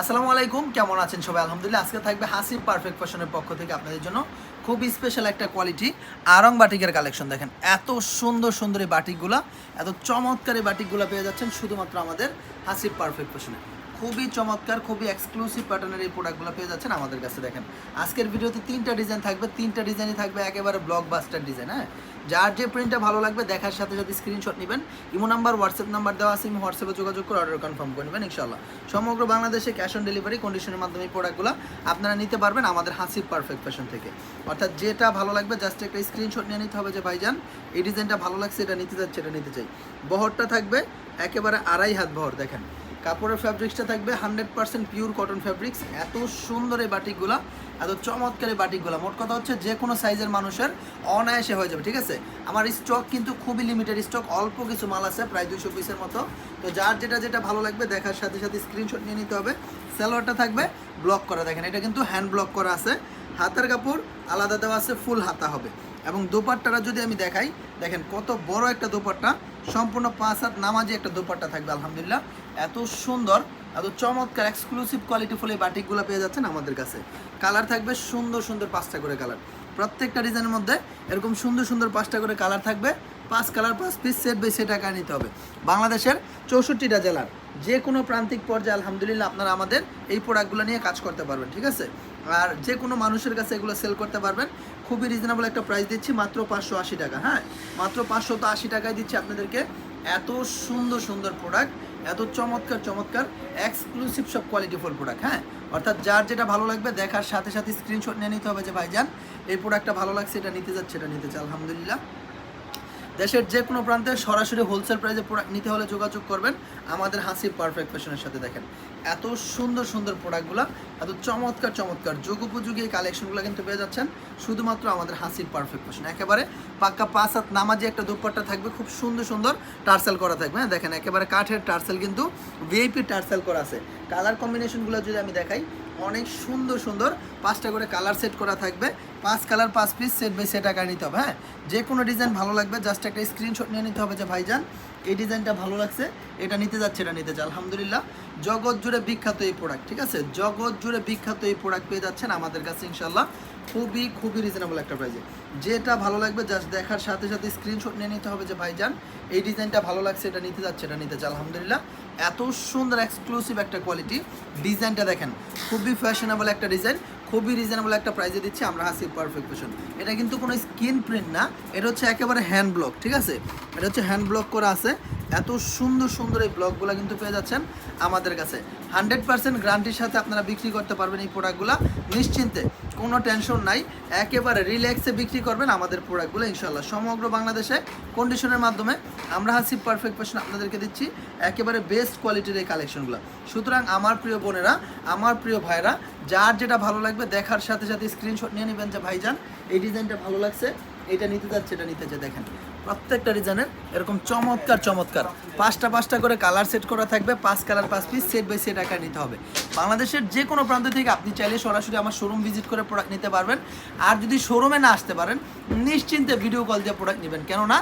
আসসালামু আলাইকুম, কেমন আছেন সবাই? আলহামদুলিল্লাহ, আজকে থাকবে হাসিব পারফেক্ট ফ্যাশনের পক্ষ থেকে আপনাদের জন্য খুব স্পেশাল একটা কোয়ালিটি আরং বাটিকের কালেকশন দেখেন, এত সুন্দর সুন্দর এই বাটিকগুলা, এত চমৎকার এই বাটিকগুলো পেয়ে যাচ্ছেন শুধুমাত্র আমাদের হাসিব পারফেক্ট ফ্যাশনে খুবই চমৎকার, খুবই এক্সক্লুসিভ প্যাটার্নের এই প্রোডাক্টগুলো পেয়ে যাচ্ছেন আমাদের কাছে। দেখেন, আজকের ভিডিওতে তিনটা ডিজাইন থাকবে, তিনটা ডিজাইনই থাকবে একেবারে ব্লক বাস্টার ডিজাইন হ্যাঁ? যার যে প্রিন্টটা ভালো লাগবে, দেখার সাথে সাথে স্ক্রিনশট নেবেন। ইমো নাম্বার হোয়াটসঅ্যাপ নাম্বার দেওয়া আছে, ইমো হোয়াটসঅ্যাপে যোগাযোগ করে অর্ডার কনফার্ম করে নেবেন ইনশাল্লাহ সমগ্র বাংলাদেশে ক্যাশ অন ডেলিভারি কন্ডিশনের মাধ্যমে এই প্রোডাক্টগুলো আপনারা নিতে পারবেন আমাদের হাসিব পারফেক্ট ফ্যাশন থেকে। অর্থাৎ যেটা ভালো লাগবে জাস্ট একটা স্ক্রিনশট নিয়ে নিতে হবে যে, ভাইজান, এই ডিজাইনটা ভালো লাগছে, এটা নিতে যাচ্ছে এটা নিতে চাই। বহরটা থাকবে একেবারে আড়াই হাত বহর, দেখেন। কাপড়ের ফ্যাব্রিক্সটা থাকবে hundred percent pure cotton fabrics এত সুন্দর এই বাটিকগুলা। এত চমৎকার বাটিকগুলা। মোট কথা হচ্ছে যে কোনো সাইজের মানুষের অনায়াসে হয়ে যাবে, ঠিক আছে? আমার স্টক কিন্তু খুবই লিমিটেড স্টক অল্প কিছু মাল আছে, প্রায় দুশো পিসের মতো। তো যার যেটা যেটা ভালো লাগবে, দেখার সাথে সাথে স্ক্রিনশট নিয়ে নিতে হবে। সালোয়ারটা থাকবে ব্লক করা, দেখেন, এটা কিন্তু হ্যান্ড ব্লক করা আছে। হাতের কাপড় আলাদা দেওয়া আছে ফুল হাতা হবে। এবং দোপাট্টাটা যদি আমি দেখাই, দেখেন, কত বড় একটা দোপাট্টা। সম্পূর্ণ পাঁচ হাত নামাজি একটা দোপাট্টা থাকবে, আলহামদুলিল্লাহ। এত সুন্দর এত চমৎকার এক্সক্লুসিভ কোয়ালিটি ফুল এই বাটিকগুলো পেয়ে যাচ্ছেন আমাদের কাছে। কালার থাকবে সুন্দর সুন্দর পাঁচটা করে কালার প্রত্যেকটা ডিজাইনের মধ্যে এরকম সুন্দর সুন্দর পাঁচটা করে কালার থাকবে। পাঁচ কালার পাঁচ পিস সেট সেট টাকা নিতে হবে। বাংলাদেশের চৌষট্টিটা জেলার যে কোনো প্রান্তিক পর্যায়ে আলহামদুলিল্লাহ আপনারা আমাদের এই প্রোডাক্টগুলো নিয়ে কাজ করতে পারবেন, ঠিক আছে? আর যে কোনো মানুষের কাছে এগুলো সেল করতে পারবেন। খুবই রিজনেবল একটা প্রাইস দিচ্ছি মাত্র পাঁচশো আশি টাকা হ্যাঁ? মাত্র পাঁচশো তো আশি টাকায় দিচ্ছি আপনাদেরকে। এত সুন্দর সুন্দর প্রোডাক্ট এত চমৎকার চমৎকার এক্সক্লুসিভ সব কোয়ালিটি ফোর প্রোডাক্ট হ্যাঁ? অর্থাৎ যার যেটা ভালো লাগবে দেখার সাথে সাথে স্ক্রিনশট নিয়ে নিতে হবে যে, ভাইজান, এই প্রোডাক্টটা ভালো লাগছে, এটা নিতে যাচ্ছে, এটা নিতে চাই। আলহামদুলিল্লাহ। দেশের যে কোনো প্রান্তে সরাসরি হোলসেল প্রাইসে প্রোডাক্ট নিতে হলে যোগাযোগ করবেন। আমাদের হাসিব পারফেক্ট ফ্যাশনের সাথে দেখেন। এত সুন্দর সুন্দর প্রোডাক্টগুলো এত চমৎকার চমৎকার যুগ উপযোগী এই কালেকশনগুলো কিন্তু পেয়ে যাচ্ছেন। শুধুমাত্র আমাদের হাসিব পারফেক্ট ফ্যাশন একেবারে পাক্কা পাঁচ হাত নামাজি একটা দুপাট্টা থাকবে, খুব সুন্দর সুন্দর টার্সেল করা থাকবে। হ্যাঁ দেখেন, একেবারে কাঠের টার্সেল কিন্তু ভিআইপি টার্সেল করা আছে। কালার কম্বিনেশনগুলো যদি আমি দেখাই, অনেক সুন্দর সুন্দর পাঁচটা করে কালার সেট করা থাকবে। পাঁচ কালার, পাঁচ পিস সেট বাই সেট আকার নিতে হবে হ্যাঁ? যে কোনো ডিজাইন ভালো লাগবে জাস্ট একটা স্ক্রিনশট নিয়ে নিতে হবে যে, ভাইজান, এই ডিজাইনটা ভালো লাগছে, এটা নিতে যাচ্ছে, এটা নিতে চাই আলহামদুলিল্লাহ, জগৎ জুড়ে বিখ্যাত এই প্রোডাক্ট ঠিক আছে? জগৎ জুড়ে বিখ্যাত এই প্রোডাক্ট পেয়ে যাচ্ছেন আমাদের কাছে ইনশাল্লাহ খুবই খুবই রিজনেবল একটা প্রাইজে যেটা ভালো লাগবে জাস্ট দেখার সাথে সাথে স্ক্রিনশট নিয়ে নিতে হবে যে, ভাইজান, এই ডিজাইনটা ভালো লাগছে, এটা নিতে যাচ্ছে, এটা নিতে চাই আলহামদুলিল্লাহ, এত সুন্দর এক্সক্লুসিভ একটা কোয়ালিটি ডিজাইনটা দেখেন, খুবই ফ্যাশনেবল একটা ডিজাইন খুবই রিজনেবল একটা প্রাইসে দিচ্ছি, আমরা হাসি পারফেক্ট ফ্যাশন এটা কিন্তু কোনো স্ক্রিন প্রিন্ট না, এটা হচ্ছে একেবারে হ্যান্ড ব্লক ঠিক আছে? এটা হচ্ছে হ্যান্ড ব্লক করা আছে। এত সুন্দর সুন্দর এই ব্লকগুলো কিন্তু পেয়ে যাচ্ছেন আমাদের কাছে। হান্ড্রেড পার্সেন্ট গ্রান্টির সাথে আপনারা বিক্রি করতে পারবেন এই প্রোডাক্টগুলো নিশ্চিন্তে কোনো টেনশন নাই। একেবারে রিল্যাক্সে বিক্রি করবেন আমাদের প্রোডাক্টগুলো ইনশাল্লাহ সমগ্র বাংলাদেশে কন্ডিশনের মাধ্যমে আমরা হাসি পারফেক্ট পেশন আপনাদেরকে দিচ্ছি। একেবারে বেস্ট কোয়ালিটির এই কালেকশনগুলো সুতরাং আমার প্রিয় বোনেরা, আমার প্রিয় ভাইরা যার যেটা ভালো লাগবে দেখার সাথে সাথে স্ক্রিনশট নিয়ে নেবেন যে ভাইজান, এই ডিজাইনটা ভালো লাগছে, এটা নিতে যাচ্ছে, এটা নিতে যে দেখেন। প্রত্যেকটা ডিজাইনের এরকম চমৎকার চমৎকার। পাঁচটা পাঁচটা করে কালার সেট করা থাকবে, পাঁচ কালার পাঁচ পিস সেট বাই সেট আকার নিতে হবে। বাংলাদেশের যে কোনো প্রান্ত থেকে আপনি চাইলে সরাসরি আমার শোরুম ভিজিট করে প্রোডাক্ট নিতে পারবেন। আর যদি শোরুমে না আসতে পারেন, নিশ্চিন্তে ভিডিও কল দিয়ে প্রোডাক্ট নেবেন। কেননা,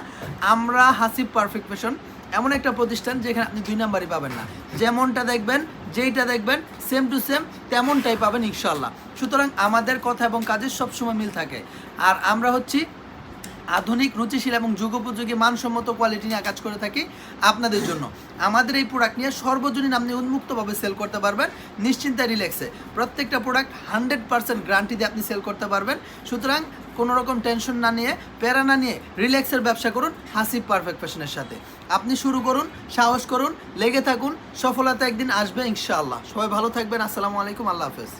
আমরা হাসিব পারফেক্ট ফ্যাশন এমন একটা প্রতিষ্ঠান যেখানে আপনি দুই নাম্বারই পাবেন না। যেমনটা দেখবেন, যেইটা দেখবেন সেম টু সেম তেমনটাই পাবেন ইনশাল্লাহ সুতরাং আমাদের কথা এবং কাজের সবসময় মিল থাকে। আর আমরা হচ্ছি আধুনিক, রুচিশীল এবং যুগোপযোগী, মানসম্মত কোয়ালিটি নিয়ে কাজ করে থাকি আপনাদের জন্য। আমাদের এই প্রোডাক্ট নিয়ে সর্বজনীন আপনি উন্মুক্তভাবে সেল করতে পারবেন, নিশ্চিন্তে রিল্যাক্সে প্রত্যেকটা প্রোডাক্ট হান্ড্রেড পার্সেন্ট গ্যারান্টি দিয়ে আপনি সেল করতে পারবেন। সুতরাং কোনো রকম টেনশন না নিয়ে, প্যারা না নিয়ে রিল্যাক্সের ব্যবসা করুন, হাসি পারফেক্ট ফ্যাশনের সাথে। আপনি শুরু করুন, সাহস করুন, লেগে থাকুন, সফলতা একদিন আসবে ইনশাআল্লাহ। সবাই ভালো থাকবেন, আসসালামু আলাইকুম, আল্লাহ হাফেজ।